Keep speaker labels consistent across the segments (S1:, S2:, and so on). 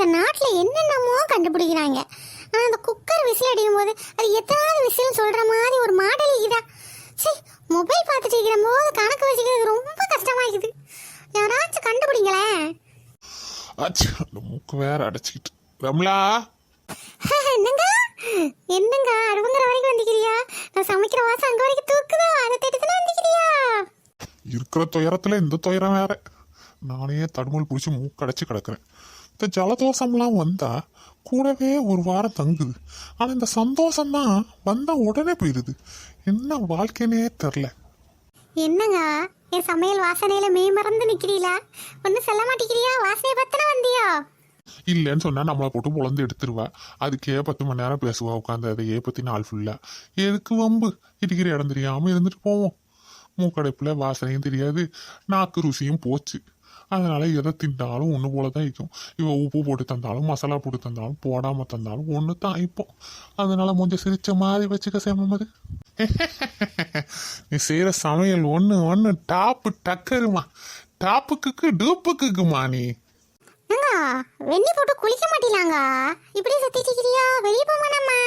S1: இந்த நாட்டில் என்னென்னமோ கண்டுபிடிக்கிறாங்க. ஆனால் அந்த குக்கர் விசில் அடிக்கும் போது அது எத்தனாவது விசில் சொல்கிற மாதிரி ஒரு மாடல் இதா. சரி மொபைல் பார்த்துட்டு இருக்கிற போது கணக்கு வச்சுக்கிறது ரொம்ப கஷ்டமாக்குது யாராச்சும் கண்டுபிடிங்களேன்.
S2: ஆச்சு மூக்கு வேற அடைச்சிக்கிட்டு. ரம்லா?
S1: என்னங்க? என்னங்க? அடுப்புங்கிற வரைக்கும் வந்துக்கிறியா நான் சமைக்கிற வாசம் அங்கே வரைக்கும் தூக்குதோ. அதை தேடி வந்துக்கிறியா
S2: இருக்கிற துயரத்துல இந்த துயரம் வேற. நானே தடுமல் பிடிச்சி மூக்கடைச்சு கிடக்குறேன். இந்த ஜலதோஷம்லாம் வந்தா கூடவே ஒரு வாரம் தங்குது ஆனா இந்த சந்தோஷம் தான் வந்தா உடனே போயிடுது. என்ன வாழ்க்கைனே தெரில.
S1: என்னங்க? என் சமையல் வாசனையில மெய் மறந்து நிக்கிறீங்களா ஒன்னும் சொல்ல மாட்டேங்கிறியா? வாசனையை பத்தின வந்தியா?
S2: இல்லைன்னு சொன்னா நம்மளை போட்டு பொழந்து எடுத்துருவா. அதுக்கே பத்து மணி நேரம் பேசுவா உட்காந்து அதையே பத்தி நாள் ஃபுல்லா எதுக்கு வம்பு? இருக்கிற இடம் தெரியாம இருந்துட்டு போவோம். மூக்கடைப்புல வாசனையும் தெரியாது நாக்கு ருசியும் போச்சு. அதனால எதை தின்றாலும் ஒன்று போல தான் இருக்கும். இவன் உப்பு போட்டு தந்தாலும் மசாலா போட்டு தந்தாலும் போடாமல் தந்தாலும் ஒன்று தான் ஆயிப்போம் அதனால கொஞ்சம் சிரிச்ச மாதிரி வச்சுக்க சேமது நீ செய்கிற சமையல் ஒன்று ஒன்று டாப்பு டக்கருமா டாப்புக்கு டூப்புக்குமா நீ.
S1: வெண்ணி போட்டு குளிக்க மாட்டீங்களாங்க? இப்படி சுத்திட்டு இருக்கிறியா வெளியே போமானம்மா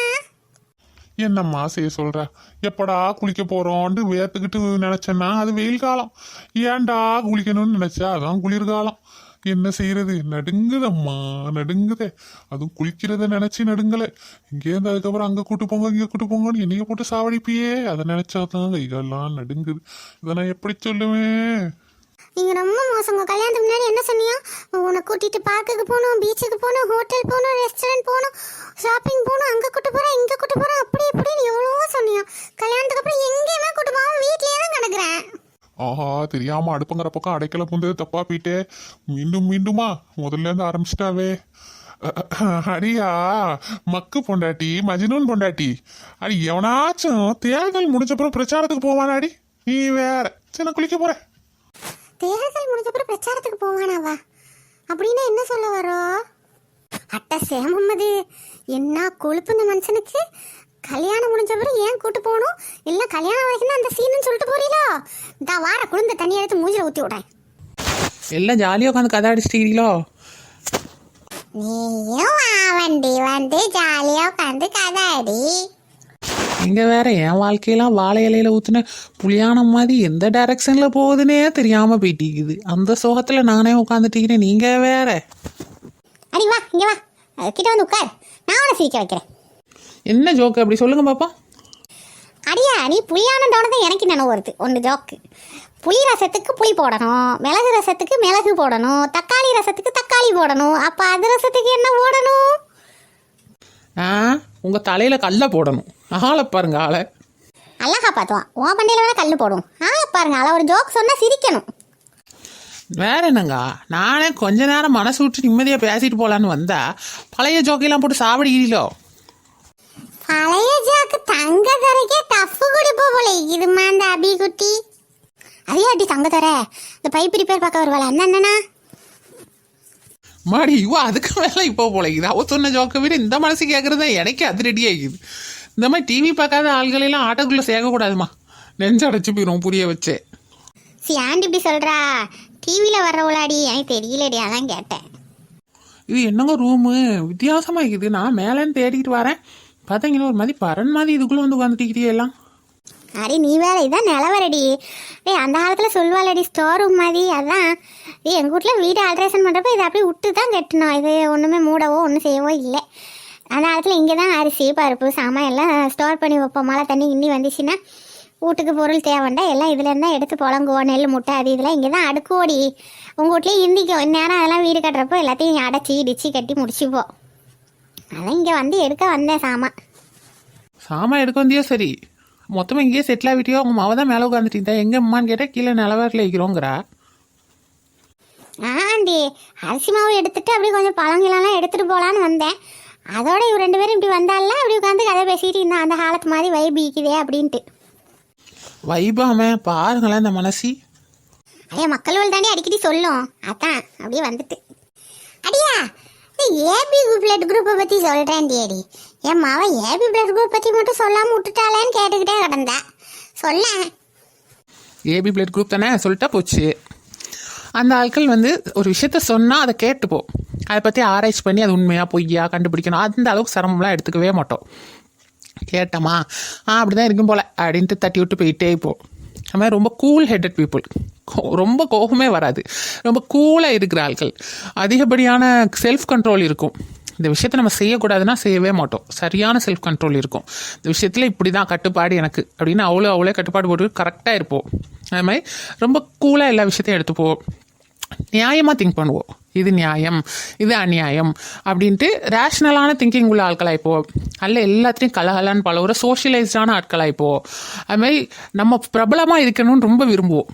S2: என்னம்மா செய்ய சொல்ற? எப்படா குளிக்க போறோம்னு வேர்த்துக்கிட்டு நினைச்சேன்னா அது வெயில் காலம். ஏன்டா குளிக்கணும்னு நினைச்சா அதான் குளிர்காலம். என்ன செய்யறது? நடுங்குதம்மா நடுங்குதே. அதுவும் குளிக்கிறத நினைச்சு நடுங்கல. இங்கேருந்து அதுக்கப்புறம் அங்க கூட்டு போங்க இங்க கூட்டு போங்கன்னு என்னைய போட்டு சாவடிப்பியே. அதை நினைச்சாதான் கைகாலெல்லாம் நடுங்குது. இதை நான் எப்படி சொல்லுவேன்?
S1: நீங்க ரொம்ப மோசங்க. கல்யாணத்துக்கு முன்னாடி என்ன சொன்னியா? உன்னை கூட்டிட்டு பார்க்குக்கு போகணும் பீச்சுக்கு போகணும் ஹோட்டல் போகணும் ரெஸ்டாரண்ட் போகணும் ஷாப்பிங் போகணும் அங்க கூட்டு போறேன் இங்க கூட்டு போறேன் அப்படி இப்படின்னு எவ்வளவோ சொன்னியா. கல்யாணத்துக்கு அப்புறம் எங்கேயுமே கூட்டு போகாம வீட்லயே தான் கிடக்குறேன்.
S2: ஆஹா தெரியாம அடுப்புங்கிற பக்கம் அடைக்கல பூந்தது தப்பா போயிட்டே. மீண்டும் மீண்டுமா? முதல்ல இருந்து ஆரம்பிச்சிட்டாவே. அடியா மக்கு பொண்டாட்டி மஜினூன் பொண்டாட்டி. அடி எவனாச்சும் தேர்தல் முடிஞ்சப்புறம் பிரச்சாரத்துக்கு போவானாடி? நீ வேற. சரி நான் குளிக்க போறேன்
S1: தேர்தல் முடிஞ்ச அப்புறம் பிரச்சாரத்துக்கு போவானாவா? அப்படின்னா என்ன சொல்ல வரோம் அட்ட சேமம்மது என்ன கொழுப்பு இந்த மனுஷனுக்கு? கல்யாணம் முடிஞ்ச அப்புறம் ஏன் கூட்டு போகணும்? இல்லை கல்யாணம் வரைக்கும் அந்த சீனுன்னு சொல்லிட்டு போறீங்களோ? இந்த வார குளிர்ந்த தண்ணி எடுத்து மூஞ்சில ஊற்றி விடுறேன்.
S3: எல்லாம் ஜாலியாக உட்காந்து கதை அடிச்சிட்டீங்களோ?
S1: நீயும் வா வண்டி வந்து ஜாலியாக உட்காந்து கதை அடி.
S3: இங்கே வேற என் வாழ்க்கையெல்லாம் வாழை இலையில ஊற்றுன புளியானம் மாதிரி எந்த டைரக்ஷனில் போகுதுன்னே தெரியாமல் போயிட்டிக்குது அந்த சோகத்தில் நானே உட்காந்துட்டிக்கிறேன் நீங்கள் வேற.
S1: அடி வா இங்கே வா. கிட்ட வந்து உட்கார். நான் உன்னை சிரிக்க வைக்கிறேன்.
S3: என்ன ஜோக்கு அப்படி சொல்லுங்க பாப்பா.
S1: அடியா நீ புளியான தான் எனக்கு நினைவு வருது. ஒன்று ஜோக்கு புளி ரசத்துக்கு புளி போடணும். மிளகு ரசத்துக்கு மிளகு போடணும். தக்காளி ரசத்துக்கு தக்காளி போடணும். அப்போ அது ரசத்துக்கு என்ன போடணும்?
S3: ஆ உங்கள் தலையில் கல்லை போடணும். ஆளை பாருங்க ஆளை.
S1: அழகா பார்த்துவான் உன் பண்டையில் வேணா கல் போடும். ஆ பாருங்க அதில் ஒரு ஜோக் சொன்னால் சிரிக்கணும்.
S3: வேற என்னங்க? நானே கொஞ்ச நேரம் மனசு விட்டு நிம்மதியாக பேசிட்டு போகலான்னு வந்தா பழைய ஜோக்கையெல்லாம் போட்டு சாவடிக்கிறீங்களோ?
S1: பழைய ஜோக்கு தங்க தரைக்கே டஃப் கொடுப்போ போல இதுமா அந்த அபி குட்டி அதே அடி தங்க தர இந்த பைப் ரிப்பேர் பார்க்க வருவாள். அண்ணா
S3: மாடி இவ அதுக்கு மேலே இப்போ போலைக்குது அவ சொன்ன ஜோக்கை விட இந்த மனசு கேட்குறது எனக்கு அது ரெடி ஆகிக்குது இந்த மாதிரி டிவி பார்க்காத ஆள்களெல்லாம் ஆட்டோக்குள்ளே சேர்க்கக்கூடாதுமா. நெஞ்சு அடைச்சி போயிடும் புரிய வச்சே.
S1: சி ஆண்டி இப்படி சொல்கிறா டிவியில் வர்றவளாடி எனக்கு தெரியலடி அதான் கேட்டேன்.
S3: இது என்னங்க ரூமு வித்தியாசமாக இருக்குது. நான் மேலேன்னு தேடிக்கிட்டு வரேன். பார்த்தீங்கன்னா ஒரு மாதிரி பரன் மாதிரி இதுக்குள்ளே வந்து உட்காந்துட்டிக்கிட்டே எல்லாம்.
S1: அடி நீ வேற இதான் நிலவரடி. டேய் அந்த காலத்தில் சொல்வாளடி ஸ்டோர் ரூம் மாதிரி அதான். ஏய் எங்கள் வீட்டில் வீடு ஆல்ட்ரேஷன் பண்ணுறப்ப இதை அப்படியே விட்டு தான் கட்டணும் இது ஒன்றுமே மூடவோ ஒன்றும் செய்யவோ இல்லை. அந்த காலத்தில் இங்கே தான் அரிசி பருப்பு சாமான் எல்லாம் ஸ்டோர் பண்ணி வைப்போம். மழை தண்ணி இன்னி வந்துச்சுன்னா வீட்டுக்கு பொருள் தேவைண்டா எல்லாம் இதுல இருந்தா எடுத்து புழங்குவோம். நெல் முட்டை அது இதெல்லாம் இங்கே தான் அடுக்கோடி. உங்கள் வீட்லேயே இருந்திக்கும். இந்நேரம் அதெல்லாம் வீடு கட்டுறப்போ எல்லாத்தையும் அடைச்சி இடிச்சு கட்டி முடிச்சுப்போம். அதான் இங்கே வந்து எடுக்க வந்தேன் சாமான்.
S3: சாமான் எடுக்க வந்தியோ? சரி. மொத்தமாக இங்கேயே செட்டில் ஆகிட்டியோ? உங்கள் மாவை தான் மேலே உட்காந்துட்டீங்க எங்கே அம்மான்னு கேட்டால் கீழே நிலவரில் வைக்கிறோங்கிறா.
S1: ஆண்டி அரிசி மாவு எடுத்துட்டு அப்படியே கொஞ்சம் பழங்களாம் எடுத்துட்டு போலான்னு வந்தேன். அதோட இவ ரெண்டு பேரும் இப்படி வந்தால அப்படி உட்காந்து கதை பேசிட்டு இருந்தான் அந்த காலத்து மாதிரி வைபிக்குதே அப்படின்ட்டு.
S3: வைபாம பாருங்களேன் இந்த மனசி.
S1: அதே மக்கள் தாண்டி அடிக்கடி சொல்லும். அதான் அப்படியே வந்துட்டு. அடியா ஏபி பிளட் குரூப்பை பற்றி சொல்கிறேன் அடி என் மாவ ஏபி பிளட் குரூப் பற்றி மட்டும் சொல்லாமல் விட்டுட்டாளேன்னு கேட்டுக்கிட்டே கிடந்தா. சொல்ல
S3: ஏபி பிளட் குரூப் தானே? சொல்லிட்டா போச்சு. அந்த ஆட்கள் வந்து ஒரு விஷயத்த சொன்னால் அதை கேட்டுப்போம். அதை பற்றி ஆராய்ச்சி பண்ணி அது உண்மையாக பொய்யா கண்டுபிடிக்கணும். அந்த அளவுக்கு சிரமம்லாம் எடுத்துக்கவே மாட்டோம். கேட்டோமா? ஆ அப்படி தான் இருக்கும் போல் அப்படின்ட்டு தட்டி விட்டு போயிட்டே இப்போ அது மாதிரி ரொம்ப கூல் ஹெட்டட் பீப்புள் ரொம்ப கோபமே வராது. ரொம்ப கூலாக இருக்கிற ஆட்கள் அதிகப்படியான செல்ஃப் கண்ட்ரோல் இருக்கும். இந்த விஷயத்தை நம்ம செய்யக்கூடாதுன்னா செய்யவே மாட்டோம். சரியான செல்ஃப் கண்ட்ரோல் இருக்கும். இந்த விஷயத்தில் இப்படி தான் கட்டுப்பாடு எனக்கு அப்படின்னு அவ்வளோ அவ்வளோ கட்டுப்பாடு போட்டு கரெக்டாக இருப்போம். அது மாதிரி ரொம்ப கூலாக எல்லா விஷயத்தையும் எடுத்துப்போம். நியாயமாக திங்க் பண்ணுவோம். இது நியாயம் இது அநியாயம் அப்படின்ட்டு ரேஷ்னலான திங்கிங் உள்ள ஆட்களாகிப்போ அல்ல எல்லாத்துலேயும் கலகலான்னு ஒரு சோஷியலைஸ்டான ஆட்களாக அதுமாதிரி நம்ம பிரபலமாக இருக்கணும்னு ரொம்ப விரும்புவோம்.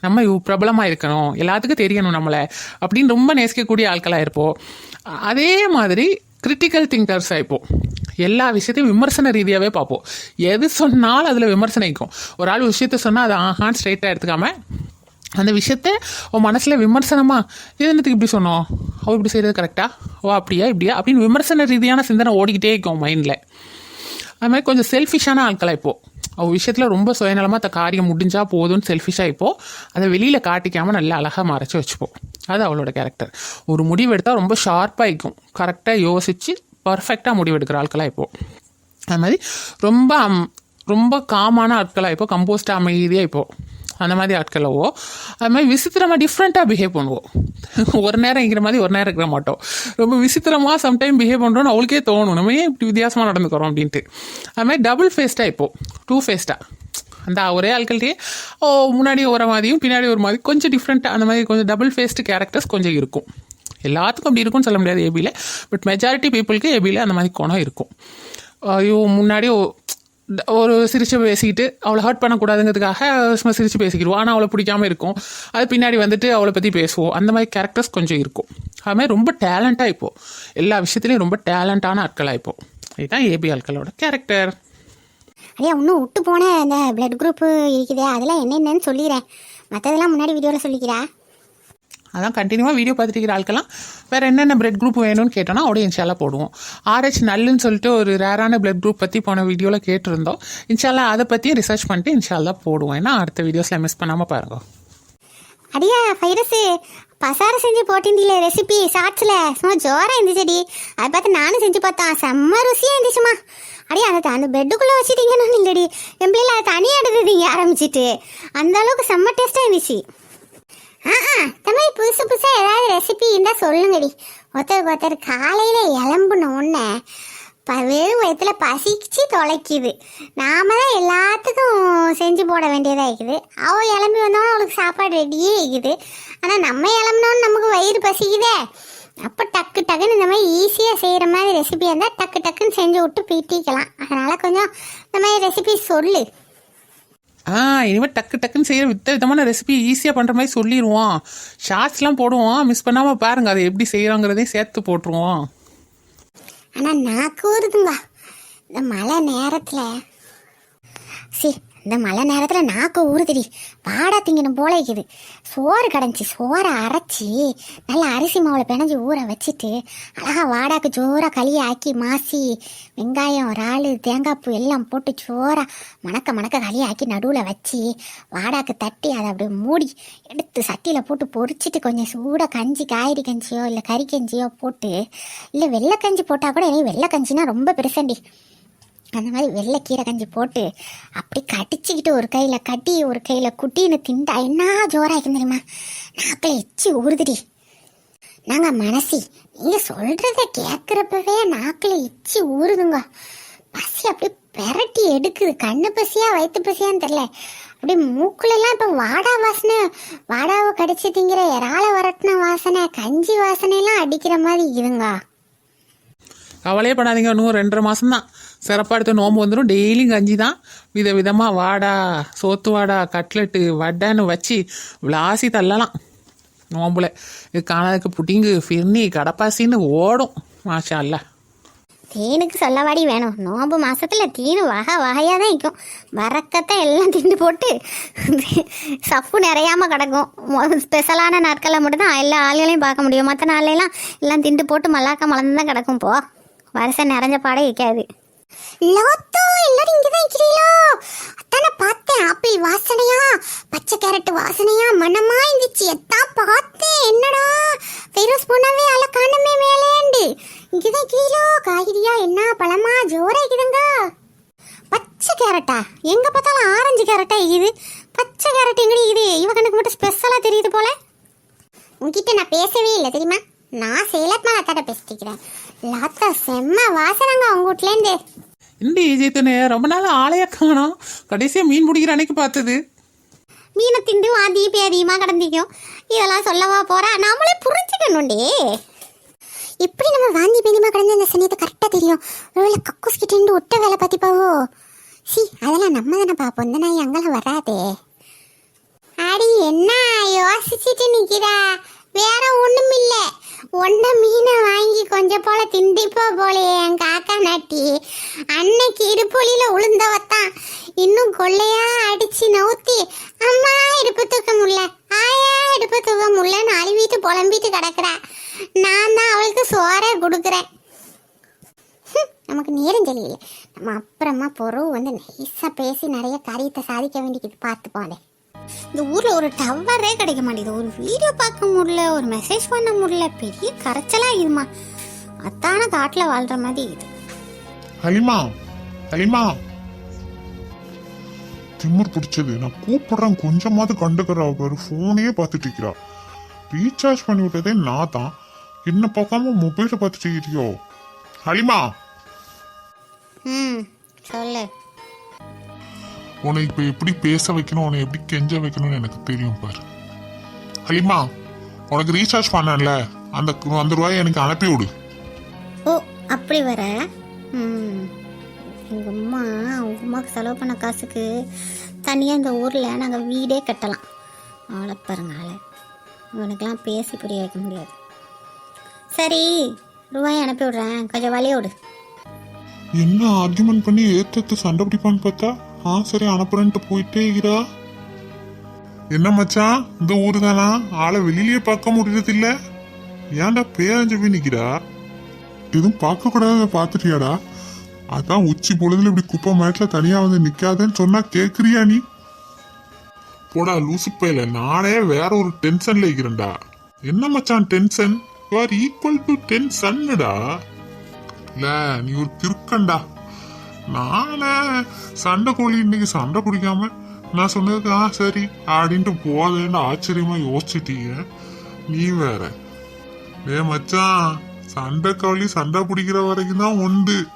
S3: நம்ம பிரபலமாக இருக்கணும் எல்லாத்துக்கும் தெரியணும் நம்மளை அப்படின்னு ரொம்ப நேசிக்கக்கூடிய ஆட்களாக இருப்போம். அதே மாதிரி கிரிட்டிக்கல் திங்கர்ஸ் ஆகிப்போம் எல்லா விஷயத்தையும் விமர்சன ரீதியாகவே பார்ப்போம். எது சொன்னாலும் அதில் விமர்சனிக்கும் ஒரு ஆள் விஷயத்த சொன்னால் அதை ஆஹான் ஸ்ட்ரைட்டாக எடுத்துக்காம அந்த விஷயத்த உன் மனசில் விமர்சனமா இது என்னத்துக்கு இப்படி சொன்னோம்? அவள் இப்படி செய்கிறது கரெக்டாக ஓ அப்படியா இப்படியா? அப்படின்னு விமர்சன ரீதியான சிந்தனை ஓடிக்கிட்டே இருக்கும் மைண்டில் அது மாதிரி கொஞ்சம் செல்ஃபிஷான ஆட்களாக இப்போது அவள் விஷயத்தில் ரொம்ப சுயநலமாக அந்த காரியம் முடிஞ்சால் போதும்னு செல்ஃபிஷாக இப்போது அதை வெளியில் காட்டிக்காமல் நல்லா அழகாக மறைச்சி வச்சுப்போம். அது அவளோட கேரக்டர் ஒரு முடிவு எடுத்தால் ரொம்ப ஷார்ப்பாக இருக்கும். கரெக்டாக யோசித்து பர்ஃபெக்டாக முடிவெடுக்கிற ஆட்களாக இப்போது அது மாதிரி ரொம்ப அம்- ரொம்ப காமான ஆட்களாக இப்போது கம்போஸ்டாக அமைதியாக இப்போ. அந்த மாதிரி ஆட்களவோ அது மாதிரி விசித்திரமாக டிஃப்ரெண்ட்டாக பிஹேவ் பண்ணுவோம் ஒரு நேரம் இருக்கிற மாதிரி ஒரு நேரம் இருக்கிற மாட்டோம். ரொம்ப விசித்திரமாக சம்டைம் பிஹேவ் பண்ணுறோன்னு அவளுக்கே தோணும். நம்ம ஏன் இப்படி வித்தியாசமாக நடந்துக்கிறோம் அப்படின்ட்டு. அது மாதிரி டபுள் ஃபேஸ்டாக இப்போ. டூ ஃபேஸ்டாக அந்த ஒரே ஆட்கள்கிட்டயே ஓ முன்னாடி ஒரு மாதிரியும் பின்னாடி ஒரு மாதிரி கொஞ்சம் டிஃப்ரெண்ட்டாக அந்த மாதிரி கொஞ்சம் டபுள் ஃபேஸ்டு கேரக்டர்ஸ் கொஞ்சம் இருக்கும். எல்லாத்துக்கும் அப்படி இருக்கும்னு சொல்ல முடியாது ஏபியில் பட் மெஜாரிட்டி பீப்புளுக்கு ஏபியில் அந்த மாதிரி குணம் இருக்கும். ஐயோ முன்னாடி ஒரு சிரிச்சு பேசிக்கிட்டு அவளை ஹர்ட் பண்ணக்கூடாதுங்கிறதுக்காக சும்மா சிரித்து பேசிக்கிடுவோம். ஆனால் அவளை பிடிக்காம இருக்கும். அது பின்னாடி வந்துட்டு அவளை பற்றி பேசுவோம். அந்த மாதிரி கேரக்டர்ஸ் கொஞ்சம் இருக்கும். அதுமாதிரி ரொம்ப டேலண்ட்டாக இப்போ. எல்லா விஷயத்துலையும் ரொம்ப டேலண்டான ஆட்களாக இப்போ. இதுதான் ஏபி ஆட்களோட கேரக்டர்
S1: ஐயா இன்னும் விட்டு போன அந்த பிளட் குரூப் இருக்குதே. அதெல்லாம் என்னென்னு சொல்லிடுறேன். மற்றதெல்லாம் முன்னாடி வீடியோவில் சொல்லிக்கிறா.
S3: அதான் கண்டினியூவாக வீடியோ பார்த்துட்டு இருக்கிற ஆட்கெல்லாம் வேறு என்னென்ன பிளட் குரூப் வேணும்னு கேட்டோன்னா அப்படியே இன்ஷால்லா போடுவோம். ஆர்ஹெச் நல்லுன்னு சொல்லிட்டு ஒரு ரேரான பிளட் குரூப் பற்றி போன வீடியோவில் கேட்டிருந்தோம். இன்ஷால்லா அதை பற்றியும் ரிசர்ச் பண்ணிட்டு இன்ஷால்லா போடுவோம். ஏன்னா அடுத்த வீடியோஸில் மிஸ் பண்ணாமல் பாருங்க.
S1: அடியா ஃபைரஸு பசார செஞ்சு போட்டிருந்தீல ரெசிபி ஷார்ட்ஸில் சும்மா ஜோராக இருந்துச்சுடி. அதை பார்த்து நானும் செஞ்சு பார்த்தேன். செம்ம ருசியாக இருந்துச்சுமா. அடியா அதை அந்த பெட்டுக்குள்ளே வச்சுட்டீங்கன்னு இல்லைடி. என் பிள்ளைல அதை தனியாக எடுத்துட்டீங்க ஆரம்பிச்சிட்டு. அந்த அளவுக்கு செம்ம டேஸ்ட்டாக இருந்துச்சு. ஆ புதுசு புதுசாக ஏதாவது ரெசிபி இருந்தால் சொல்லுங்கடி. ஒருத்தருக்கு ஒருத்தர் காலையில் எலம்புன உடனே ப வெறும் வயிற்றுல பசிச்சு தொலைக்குது. நாம தான் எல்லாத்துக்கும் செஞ்சு போட வேண்டியதாக இருக்குது. அவள் இளம்பி வந்தோன்னே அவளுக்கு சாப்பாடு ரெடியே இருக்குது. ஆனால் நம்ம இளம்பினோன்னு நமக்கு வயிறு பசிக்குதே. அப்போ டக்கு டக்குன்னு இந்த மாதிரி ஈஸியாக செய்கிற மாதிரி ரெசிபி இருந்தால் டக்கு டக்குன்னு செஞ்சு விட்டு பீட்டிக்கலாம். அதனால் கொஞ்சம் இந்த மாதிரி ரெசிபி சொல்லு.
S3: ஆ இனிமேல் டக்கு டக்குன்னு செய்கிற வித்த விதமான ரெசிபி ஈஸியாக பண்ணுற மாதிரி சொல்லிடுவோம் ஷார்ட்ஸ்லாம் போடுவோம் மிஸ் பண்ணாமல் பாருங்க அதை எப்படி செய்கிறோங்கிறதையும் சேர்த்து போட்டுருவோம்
S1: ஆனால் நான் கூறுதுங்க. இந்த மழை நேரத்தில் சரி இந்த மழை நேரத்தில் நாக்கு ஊறுதுடி. வாடா திங்கணும் போல இருக்குது. சோறு கடைஞ்சி சோறை அரைச்சி நல்லா அரிசி மாவில் பிணைஞ்சி ஊற வச்சுட்டு அழகா வாடாக்கு ஜோராக களியை ஆக்கி மாசி வெங்காயம் இறால் தேங்காய் பூ எல்லாம் போட்டு சோறாக மணக்க மணக்க களியை ஆக்கி நடுவில் வச்சு வாடாக்கு தட்டி அதை அப்படியே மூடி எடுத்து சட்டியில் போட்டு பொறிச்சிட்டு கொஞ்சம் சூடாக கஞ்சி காய்கறி கஞ்சியோ இல்லை கறி கஞ்சியோ போட்டு இல்லை வெள்ளை கஞ்சி போட்டால் கூட எனக்கு வெள்ளை கஞ்சினா ரொம்ப பெருசண்டி. அந்த மாதிரி வெள்ளை கீரை கஞ்சி போட்டு அப்படி கடிச்சிக்கிட்டு ஒரு கையில் கட்டி ஒரு கையில் குட்டின்னு திண்டா என்ன ஜோராக்கும் தெரியுமா? நாக்கில் எச்சி ஊறுதுடி. நாங்கள் மனசி நீங்கள் சொல்கிறத கேட்குறப்பவே நாக்கில் எச்சி ஊறுதுங்க. பசி அப்படியே பெரட்டி எடுக்குது. கண்ணு பசியா வயிற்று பசியான்னு தெரில அப்படியே மூக்குலெல்லாம் இப்போ வாடா வாசனை வாடாவை கடிச்சு திங்கிற இறால வரட்டின வாசனை கஞ்சி வாசனைலாம் அடிக்கிற மாதிரி இருக்குதுங்க.
S3: கவலையே பண்ணாதீங்க இன்னும் ரெண்டரை மாதம் தான் சிறப்பாக எடுத்த நோம்பு வந்துடும் டெய்லியும் கஞ்சி தான். வித விதமாக வாடா சோத்து வாடா கட்லெட்டு வடைன்னு வச்சு விளாசி தள்ளலாம். நோம்புல. இது காணாதுக்கு புட்டிங்கு ஃபிர்னி கடப்பாசின்னு ஓடும். மாஷா அல்ல
S1: தேனுக்கு சொல்லவாடி வேணும். நோம்பு மாசத்துல தீனு வகை வகையாக தான் இருக்கும் வரக்கத்தை எல்லாம் திண்டு போட்டு சப்பு நிறையாம கிடக்கும். ஸ்பெஷலான நாட்களில் மட்டும்தான் எல்லா ஆளுகளையும் பார்க்க முடியும். மற்ற நாள்லாம் எல்லாம் திண்டு போட்டு மல்லாக்க மலர்ந்து தான் கிடக்கும். போ. வருஷம் நிறைஞ்ச பாடம் இருக்காது லோத்தோ எல்லாரும் இங்கதான் இருக்கிறீங்களோ அத்தான பார்த்தேன் ஆப்பிள் வாசனையா? பச்சை கேரட் வாசனையா? மனமா இருந்துச்சு. எத்தான் பார்த்தேன். என்னடா? ஃபைரோஸ் போனாவே அல காணமே மேலேண்டு. இங்கதான் கீழோ காய்கறியா என்ன? பழமா? ஜோரா இருக்குதுங்க. பச்சை கேரட்டா? எங்க பார்த்தாலும் ஆரஞ்சு கேரட்டா இது பச்சை கேரட் எங்கடி இது இவ கண்ணுக்கு மட்டும் ஸ்பெஷலா தெரியுது போல. உங்ககிட்ட நான் பேசவே இல்லை தெரியுமா? நான் சேலத்மா அத்தாட்ட பேசிட்டு இருக்கிறேன். லாத்தா செம்ம வாசனைங்க அவங்க வீட்லேருந்து.
S3: இண்டி ஜெய்தனே ரொம்ப நாள் ஆளைய காணோம். கடைசியாக மீன் பிடிக்கிற அன்னைக்கு பார்த்தது.
S1: மீனை திண்டு வாந்தி பேதியுமா கிடந்திக்கும் இதெல்லாம் சொல்லவா போறா? நம்மளே புரிஞ்சுக்கணும்டே. எப்படி நம்ம வாந்தி பேதியுமா கிடந்த அந்த சனியத்தை கரெக்டாக தெரியும்? ஒருவேளை கக்கூஸ் கிட்டேருந்து ஒட்ட வேலை பார்த்திப்பாவோ சி அதெல்லாம் நம்ம தானே பார்ப்போம். இந்த நாய் அங்கெல்லாம் வராதே. அடி என்ன யோசிச்சுட்டு நிக்கிறா? வேற ஒண்ணும் இல்ல ஒன்ன மீனை கொஞ்சம் போல திண்டிப்போ போலே என் காக்கா நாட்டி. அன்னைக்கு இடுப்பொலியில உளுந்தவத்தான். இன்னும் கொள்ளையா அடிச்சு நவுத்தி அம்மா இடுப்பு தூக்க முடியல. ஆயா இடுப்பு தூக்க முடியலன்னு அழுவிட்டு புலம்பிட்டு கிடக்குறா. நான் தான் அவளுக்கு சோற கொடுக்குறேன். நமக்கு நேரம் தெரியல நம்ம அப்புறமா பொறவு வந்து நைஸா பேசி நிறைய காரியத்தை சாதிக்க வேண்டியது பார்த்து இந்த ஊர்ல ஒரு டவரே கிடைக்க மாட்டேங்குது. ஒரு வீடியோ பார்க்க முடியல ஒரு மெசேஜ் பண்ண முடியல. பெரிய கரைச்சலா இருமா அத்தான காட்டுல வாழ்ற மாதிரி இது
S2: ஹலிமா ஹலிமா. திமிர் பிடிச்சது. நான் கூப்பிடுறேன் கொஞ்சமாவது கண்டுக்கிறா. பாரு ஃபோனே பார்த்துட்டு இருக்கிறா. ரீசார்ஜ் பண்ணி விட்டதே நான் தான். என்ன பார்க்காம மொபைலை பார்த்துட்டு இருக்கியோ? ஹலிமா.
S1: ம் சொல்லு.
S2: உன்னை இப்போ எப்படி பேச வைக்கணும் உன்னை எப்படி கெஞ்ச வைக்கணும்னு எனக்கு தெரியும் பாரு. ஹலிமா உனக்கு ரீசார்ஜ் பண்ணல அந்த அந்த ரூபாயை எனக்கு அனுப்பி விடு.
S1: ஓ அப்படி வர? எங்கள் அம்மா அவங்க அம்மாவுக்கு செலவு பண்ண காசுக்கு தனியாக இந்த ஊரில் நாங்கள் வீடே கட்டலாம். ஆளை பாருங்க இவனுக்கெல்லாம் பேசி புரிய வைக்க முடியாது. சரி ரூபாய் அனுப்பி விட்றேன். கொஞ்சம் வழிய விடு.
S2: என்ன ஆர்குமெண்ட் பண்ணி ஏத்தத்து சண்டை பிடிப்பான்னு பார்த்தா? ஆ சரி அனுப்புறேன்ட்டு போயிட்டே இருக்கிறா என்ன மச்சான் இந்த ஊரு தானா ஆளை வெளியிலேயே பார்க்க முடியறது இல்ல ஏன்டா பேரஞ்சு போய் நிக்கிறா எதுவும் பார்க்க கூடாத பாத்துட்டியாடா அதான் உச்சி பொழுதுல இப்படி குப்பை மரத்துல தனியா வந்து நிக்காதேன்னு சொன்னா கேக்குறியா நீ? போடா லூசு பையில நானே வேற ஒரு டென்ஷன்ல இருக்கிறேன்டா. என்ன மச்சான் tension? You are equal to டென்ஷன்னுடா இல்ல நீ ஒரு கிறுக்கண்டா நானே சண்டை கோழி இன்னைக்கு சண்டை பிடிக்காம நான் சொன்னதுக்கு ஆ சரி அப்படின்ட்டு போதேன்னு ஆச்சரியமா யோசிச்சிட்டீங்க நீ வேற. ஏ மச்சான் சண்டை கோழி சண்டை பிடிக்கிற வரைக்கும் தான் உண்டு.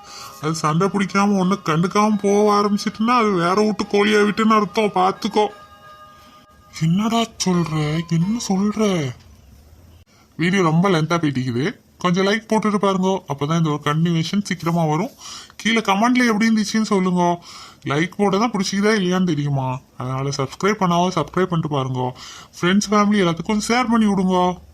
S2: அது சண்டை பிடிக்காம ஒன்று கண்டுக்காம போக ஆரம்பிச்சிட்டுன்னா அது வேற விட்டு கோழியா விட்டுன்னு அர்த்தம் பார்த்துக்கோ. என்னடா சொல்ற? என்ன சொல்ற? வீடியோ ரொம்ப லென்த்தாக போயிட்டிக்குது கொஞ்சம் லைக் போட்டுட்டு பாருங்க. அப்போதான் இந்த ஒரு கண்டினியூஷன் சீக்கிரமாக வரும். கீழே கமெண்ட்ல எப்படி இருந்துச்சுன்னு சொல்லுங்க. லைக் போட தான் பிடிச்சிக்கிதா இல்லையான்னு தெரியுமா? அதனால சப்ஸ்கிரைப் பண்ணாவோ சப்ஸ்கிரைப் பண்ணிட்டு பாருங்க. ஃப்ரெண்ட்ஸ் ஃபேமிலி எல்லாத்துக்கும் ஷேர் பண்ணி விடுங்க.